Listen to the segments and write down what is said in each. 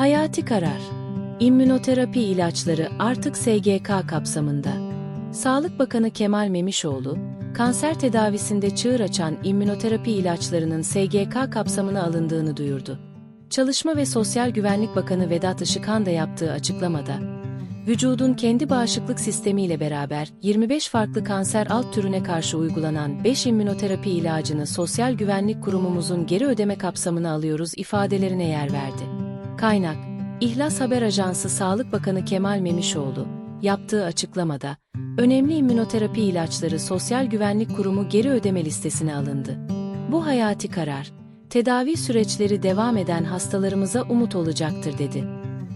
Hayati karar. İmmünoterapi ilaçları artık SGK kapsamında. Sağlık Bakanı Kemal Memişoğlu, kanser tedavisinde çığır açan immünoterapi ilaçlarının SGK kapsamına alındığını duyurdu. Çalışma ve Sosyal Güvenlik Bakanı Vedat Işıkhan da yaptığı açıklamada, vücudun kendi bağışıklık sistemiyle beraber 25 farklı kanser alt türüne karşı uygulanan 5 immünoterapi ilacını Sosyal Güvenlik Kurumumuzun geri ödeme kapsamına alıyoruz ifadelerine yer verdi. Kaynak, İhlas Haber Ajansı Sağlık Bakanı Kemal Memişoğlu, yaptığı açıklamada, önemli immünoterapi ilaçları Sosyal Güvenlik Kurumu geri ödeme listesine alındı. Bu hayati karar, tedavi süreçleri devam eden hastalarımıza umut olacaktır dedi.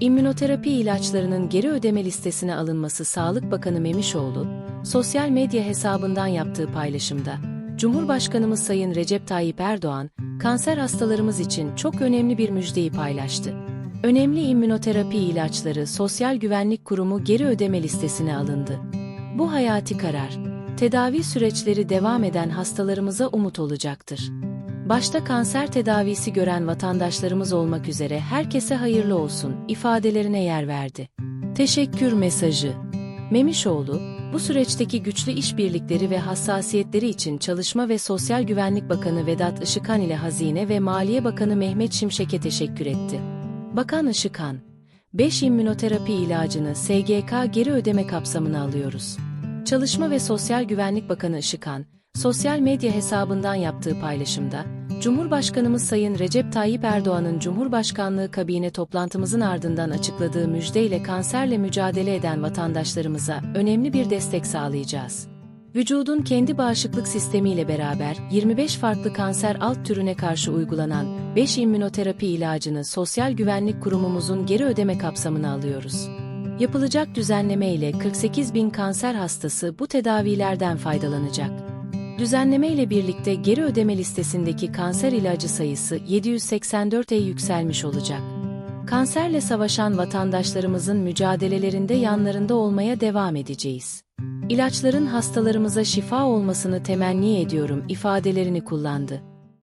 İmmünoterapi ilaçlarının geri ödeme listesine alınması Sağlık Bakanı Memişoğlu, sosyal medya hesabından yaptığı paylaşımda, Cumhurbaşkanımız Sayın Recep Tayyip Erdoğan, kanser hastalarımız için çok önemli bir müjdeyi paylaştı. Önemli immünoterapi ilaçları Sosyal Güvenlik Kurumu geri ödeme listesine alındı. Bu hayati karar, tedavi süreçleri devam eden hastalarımıza umut olacaktır. Başta kanser tedavisi gören vatandaşlarımız olmak üzere herkese hayırlı olsun ifadelerine yer verdi. Teşekkür mesajı. Memişoğlu, bu süreçteki güçlü işbirlikleri ve hassasiyetleri için Çalışma ve Sosyal Güvenlik Bakanı Vedat Işıkhan ile Hazine ve Maliye Bakanı Mehmet Şimşek'e teşekkür etti. Bakan Işıkhan, 5 immünoterapi ilacını SGK geri ödeme kapsamına alıyoruz. Çalışma ve Sosyal Güvenlik Bakanı Işıkhan, sosyal medya hesabından yaptığı paylaşımda, Cumhurbaşkanımız Sayın Recep Tayyip Erdoğan'ın Cumhurbaşkanlığı kabine toplantımızın ardından açıkladığı müjdeyle kanserle mücadele eden vatandaşlarımıza önemli bir destek sağlayacağız. Vücudun kendi bağışıklık sistemiyle beraber 25 farklı kanser alt türüne karşı uygulanan 5 immünoterapi ilacını Sosyal Güvenlik Kurumumuzun geri ödeme kapsamına alıyoruz. Yapılacak düzenleme ile 48 bin kanser hastası bu tedavilerden faydalanacak. Düzenleme ile birlikte geri ödeme listesindeki kanser ilacı sayısı 784'e yükselmiş olacak. Kanserle savaşan vatandaşlarımızın mücadelelerinde yanlarında olmaya devam edeceğiz. İlaçların hastalarımıza şifa olmasını temenni ediyorum ifadelerini kullandı.